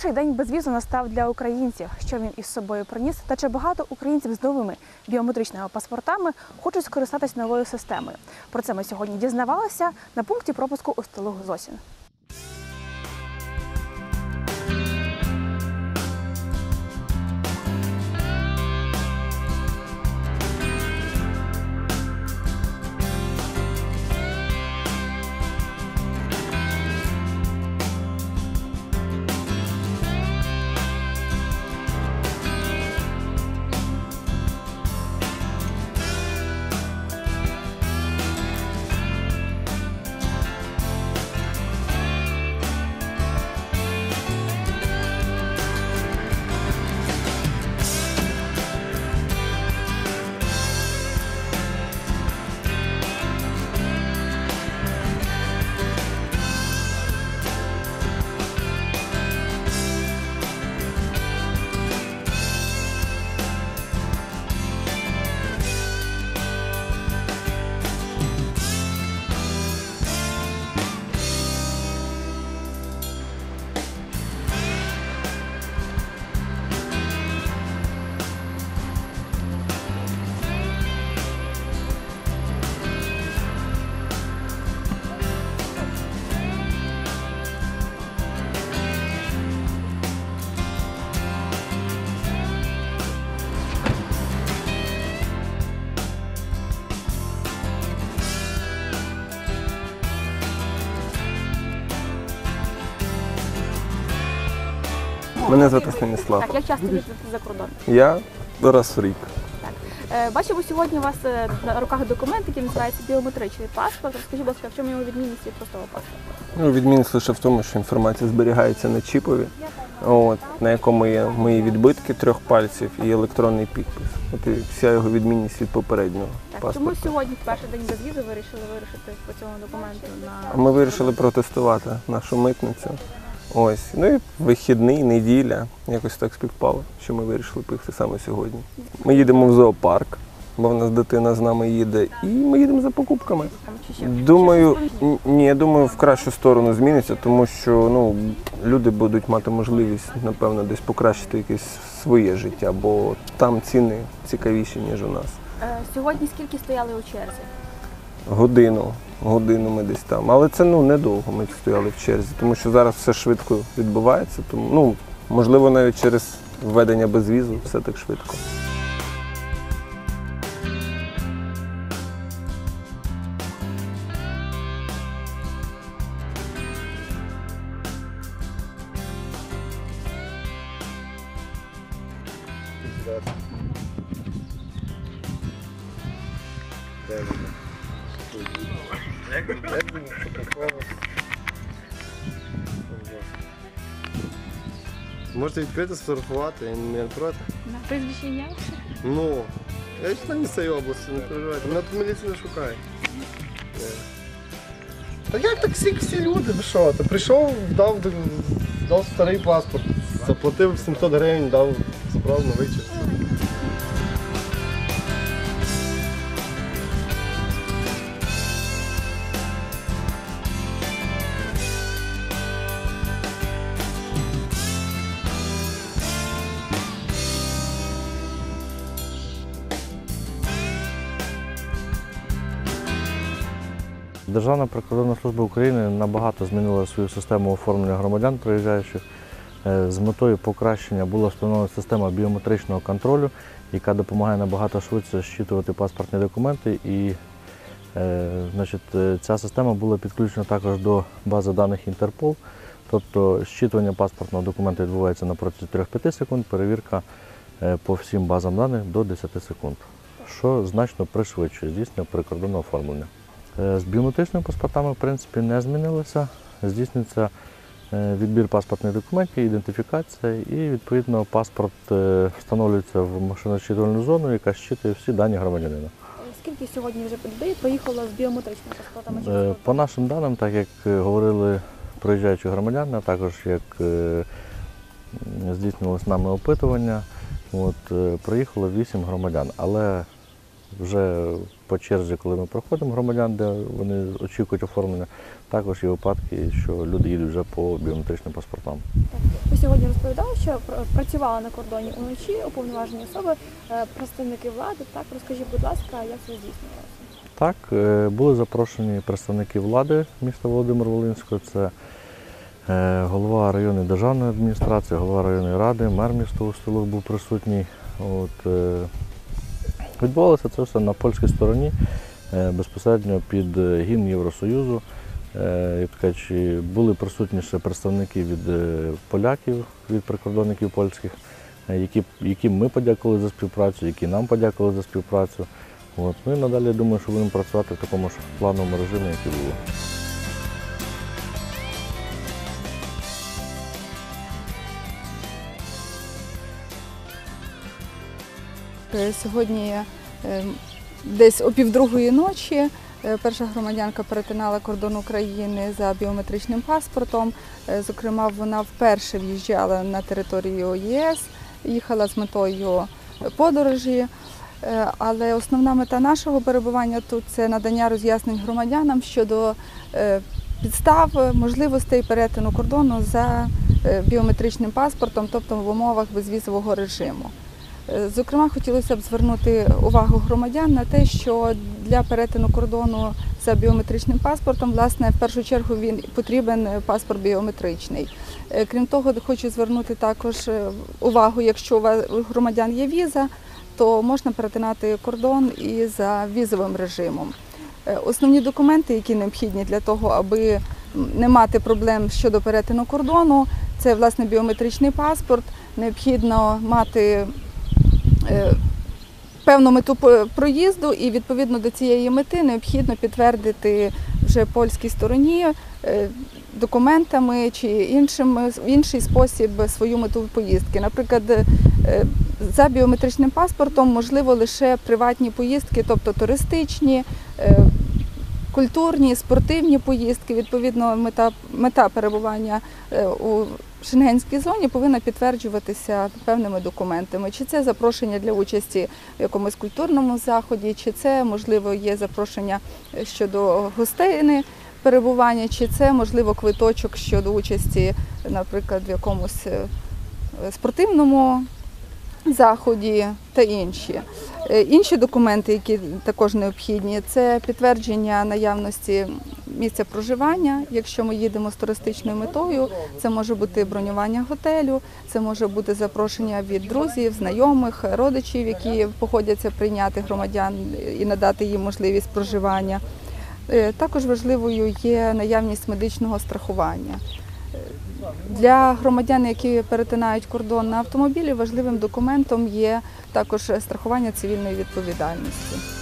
Перший день безвізу настав для українців. Що він із собою приніс? Та чи багато українців з новими біометричними паспортами хочуть скористатись новою системою? Про це ми сьогодні дізнавалися на пункті пропуску у столу Зосін. Мене звати Станіслав. Так, як часто їздите за кордон? Я раз в рік. Е, Бачимо сьогодні у вас е, на руках документ, який називається біометричний паспорт. Розкажіть, будь ласка, в чому його відмінність від простого паспорта? Ну, відмінність лише в тому, що інформація зберігається на чіпові, от, на якому є мої відбитки трьох пальців і електронний підпис. От і вся його відмінність від попереднього Так, чому сьогодні в перший день без візи вирішили вирушити по цьому документу на Ми вирішили протестувати нашу митницю. Ось. Ну і вихідний, неділя. Якось так співпало, що ми вирішили поїхати саме сьогодні. Ми їдемо в зоопарк, бо в нас дитина з нами їде, і ми їдемо за покупками. Думаю, ні, я думаю, в кращу сторону зміниться, тому що ну, люди будуть мати можливість, напевно, десь покращити якесь своє життя, бо там ціни цікавіші, ніж у нас. Е, Сьогодні скільки стояли у черзі? Годину, годину ми десь там. Але це ну недовго ми стояли в черзі, тому що зараз все швидко відбувається. Тому ну можливо навіть через введення безвізу все так швидко. Можете відкрити, сфотографувати, я не проти. На прізвище ім'я? Ну, я ж на місцевій області, не переживайте. Мене тут міліція не шукає. Та як так всі, всі люди? Ви що? Ти прийшов, дав, дав старий паспорт, заплатив 700 гривень, дав забрав новий чи Державна прикордонна служба України набагато змінила свою систему оформлення громадян приїжджаючих. Е, З метою покращення була встановлена система біометричного контролю, яка допомагає набагато швидше зчитувати паспортні документи. І е, значить, е, ця система була підключена також до бази даних Інтерпол. Тобто зчитування паспортного документа відбувається на протязі 3-5 секунд, перевірка по всім базам даних до 10 секунд, що значно пришвидшує здійснення прикордонного оформлення. Е, З біометричними паспортами, в принципі, не змінилося. Здійснюється е, відбір паспортних документів, ідентифікація і, відповідно, паспорт е, встановлюється в машиночитувальну зону, яка щитує всі дані громадянина. Скільки сьогодні вже людей проїхало з біометричними паспортами? По нашим даним, так як говорили проїжджаючі громадяни, а також як м, здійснювалось нами опитування, от, проїхало 8 громадян. Але вже по черзі, коли ми проходимо громадян, де вони очікують оформлення, також є випадки, що люди їдуть вже по біометричним паспортам. Ви сьогодні розповідали, що пр- працювали на кордоні уночі, уповноважені особи, е, представники влади. Так, розкажіть, будь ласка, як це здійснювалося? Так, е, були запрошені представники влади міста Володимир Волинського. Це е, голова районної державної адміністрації, голова районної ради, мер міста Устилух був присутній. От, відбувалося це все на польській стороні, е, безпосередньо під е, гімн Євросоюзу. Е, кажучи, були присутні ще представники від поляків, від прикордонників польських, які, яким ми подякували за співпрацю, які нам подякували за співпрацю. От. Ну і надалі я думаю, що будемо працювати в такому ж плановому режимі, як і. Сьогодні е, десь о півдругої ночі е, перша громадянка перетинала кордон України за біометричним паспортом. Е, Зокрема, вона вперше в'їжджала на територію ЄС, їхала з метою подорожі. Е, Але основна мета нашого перебування тут це надання роз'яснень громадянам щодо е, підстав, можливостей перетину кордону за е, біометричним паспортом, тобто в умовах безвізового режиму. Е, Зокрема, хотілося б звернути увагу громадян на те, що для перетину кордону за біометричним паспортом, власне, в першу чергу він потрібен е, паспорт біометричний. Е, Крім того, хочу звернути також увагу, якщо у вас- громадян є віза, то можна перетинати кордон і за візовим режимом. Основні документи, які необхідні для того, аби не мати проблем щодо перетину кордону, це власне біометричний паспорт. Необхідно мати певну мету проїзду, і відповідно до цієї мети необхідно підтвердити вже польській стороні е, документами чи іншим в інший спосіб свою мету поїздки. Наприклад, е, за біометричним паспортом можливо лише приватні поїздки, тобто туристичні. е, Культурні, спортивні поїздки, відповідно, мета, мета перебування е, у шенгенській зоні повинна підтверджуватися певними документами. Чи це запрошення для участі в якомусь культурному заході, чи це можливо є запрошення щодо гостини перебування, чи це можливо квиточок щодо участі, наприклад, в якомусь е, спортивному заході та інші. Е, Інші документи, які також необхідні, це підтвердження наявності місця проживання. Якщо ми їдемо з туристичною метою, це може бути бронювання готелю, це може бути запрошення від друзів, знайомих, родичів, які погодяться прийняти громадян і надати їм можливість проживання. Е, Також важливою є наявність медичного страхування. Для громадян, які перетинають кордон на автомобілі, важливим документом є також страхування цивільної відповідальності.